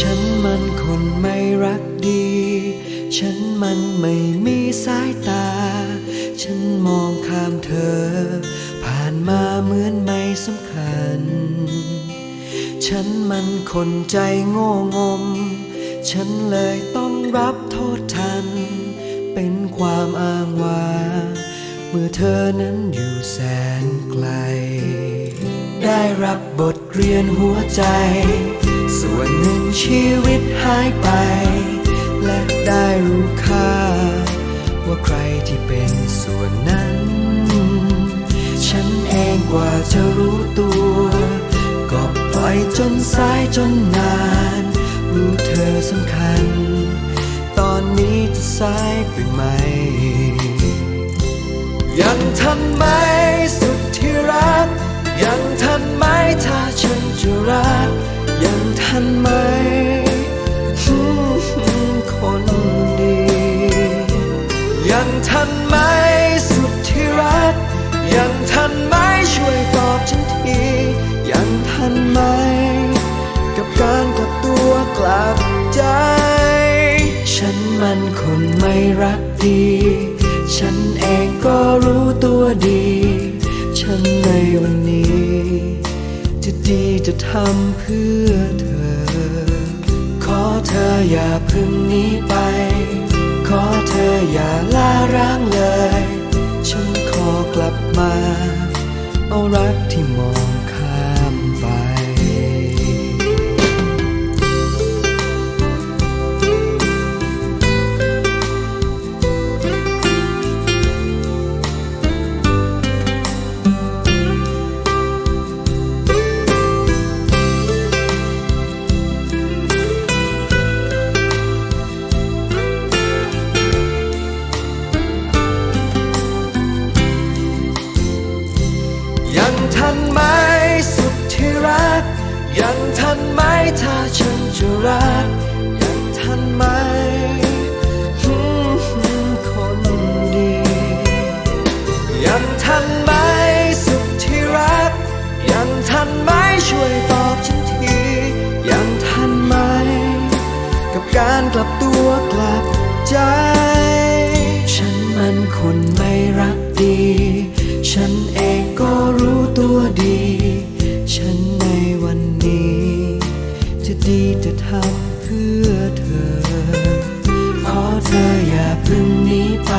ฉันมันคนไม่รักดี ฉันมันไม่มีสายตา ฉันมองข้ามเธอ ผ่านมาเหมือนไม่สำคัญ ฉันมันคนใจโง่งม ฉันเลยต้องรับโทษทัน เป็นความอ้างว้างเมื่อเธอนั้นอยู่แสนไกล ได้รับบทเรียนหัวใจ ส่วนหนึ่งชีวิตหายไป และได้รู้ค่า ว่าใครที่เป็นส่วนนั้น ฉันเองกว่าจะรู้ตัว ก็ปล่อยจนสายจนนาน รู้เธอสำคัญ ตอนนี้จะสายไปไหม ยังทันไหมสุดที่รัก ยังทันไหมถ้าฉันจะรัก ยังทันไหมคนดี ยังทันไหมสุดที่รัก ยังทันไหมช่วยตอบฉันที ยังทันไหม กับการกลับตัวกลับใจ ฉันมันคนไม่รักดี ฉันเองก็รู้ตัวดี ฉันในวันนี้ จะดีจะทำเพื่อเธอ ขอเธออย่าเพึ่งหนี้ไป ขอเธออย่าลาร้างเลย ฉันขอกลับมา เอารักที่มอง จะรักยังทันไหมคนดียังทันไหมสุดที่รัก ยังทันไหมช่วยตอบฉันทียังทันไหม กับการกลับตัวกลับใจ ฉันมันคนไม่รักดี จะดีจะทำเพื่อเธอ ขอเธออย่าเพึ่งหนี้ไป